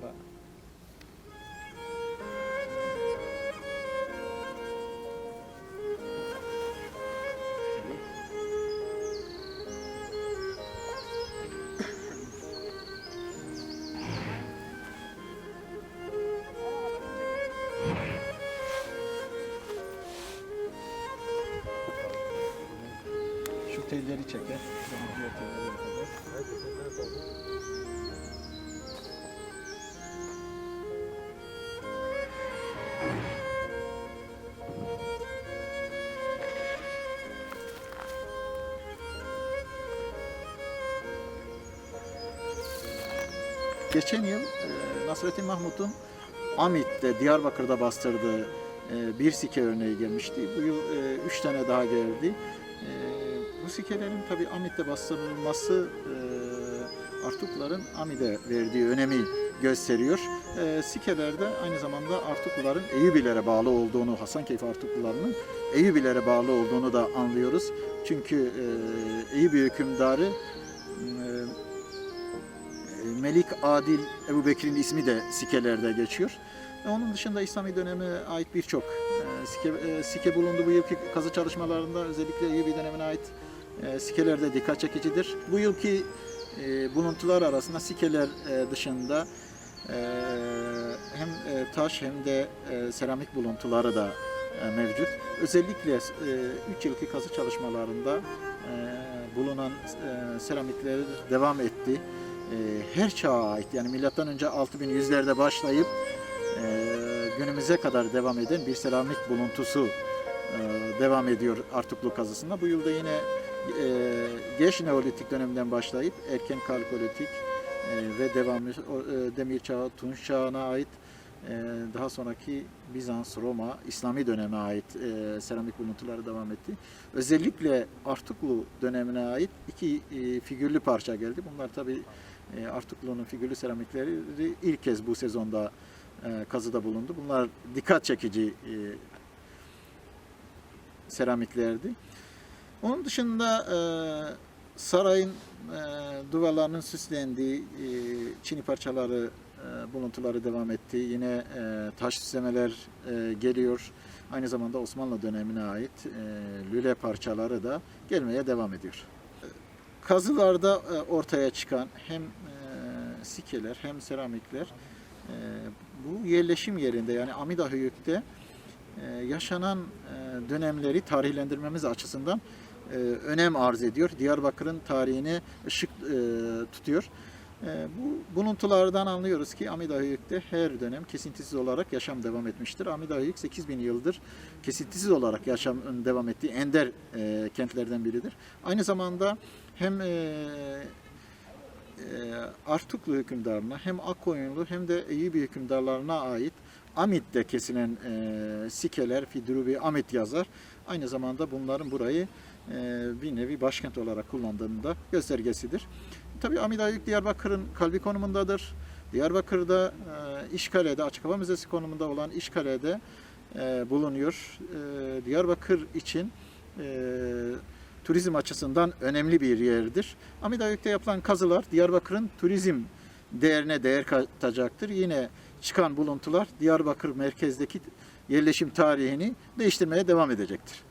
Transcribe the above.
sonra. Şu telleri çeker. Diğer telleri yapacağız. Geçen yıl e, Nasrettin Mahmut'un Amit'te, Diyarbakır'da bastırdığı e, bir sike örneği gelmişti. Bu yıl e, üç tane daha geldi. E, bu sikelerin tabi Amit'te bastırılması e, Artukların Amit'e verdiği önemi gösteriyor. E, sikelerde aynı zamanda Artukluların Eyübilere bağlı olduğunu, Hasankeyf Artuklularının Eyübilere bağlı olduğunu da anlıyoruz. Çünkü e, Eyüp hükümdarı Melik Adil Ebu Bekir'in ismi de sikelerde geçiyor. Ve Onun dışında İslami döneme ait birçok e, sike, e, sike bulundu. Bu yılki kazı çalışmalarında özellikle Eyyubi dönemine ait e, sikeler de dikkat çekicidir. Bu yılki e, buluntular arasında sikeler e, dışında e, hem e, taş hem de e, seramik buluntuları da e, mevcut. Özellikle 3 yılki kazı çalışmalarında e, bulunan e, seramikler devam etti. E, her çağa ait yani milattan önce 6100'lerde başlayıp e, günümüze kadar devam eden bir seramik buluntusu e, devam ediyor Artuklu kazısında. Bu yılda yine e, geç Neolitik döneminden başlayıp erken Kalkolitik ve devamlı Demir Çağı, Tunç Çağı'na ait daha sonraki Bizans, Roma, İslami döneme ait e, seramik buluntuları devam etti. Özellikle Artuklu dönemine ait iki e, figürlü parça geldi. Bunlar tabi e, Artuklu'nun figürlü seramikleri ilk kez bu sezonda e, kazıda bulundu. Bunlar dikkat çekici e, seramiklerdi. Onun dışında e, sarayın e, duvarlarının süslendiği e, çini parçaları, e, buluntuları devam etti. Yine e, taş süslemeler e, geliyor. Aynı zamanda Osmanlı dönemine ait e, lüle parçaları da gelmeye devam ediyor. Kazılarda ortaya çıkan hem sikeler hem seramikler bu yerleşim yerinde yani Amidahöyük'te e, yaşanan dönemleri tarihlendirmemiz açısından önem arz ediyor. Diyarbakır'ın tarihine ışık tutuyor. E, bu buluntulardan anlıyoruz ki Amidahöyük'te her dönem kesintisiz olarak yaşam devam etmiştir. Amidahöyük 8000 yıldır kesintisiz olarak yaşam devam ettiği ender e, kentlerden biridir. Aynı zamanda hem e, e, Artuklu hükümdarına hem Akkoyunlu hem de Eyyubi hükümdarlarına ait Amit'te kesilen e, sikeler, Fidrubi Amit yazar. Aynı zamanda bunların burayı e, bir nevi başkent olarak kullandığının da göstergesidir. Tabii Amidayük Diyarbakır'ın kalbi konumundadır. Diyarbakır'da e, İşkale'de, Açık Hava Müzesi konumunda olan İşkale'de e, bulunuyor. E, Diyarbakır için e, turizm açısından önemli bir yerdir. Amidayük'te yapılan kazılar Diyarbakır'ın turizm değerine değer katacaktır. Yine çıkan buluntular Diyarbakır merkezdeki yerleşim tarihini değiştirmeye devam edecektir.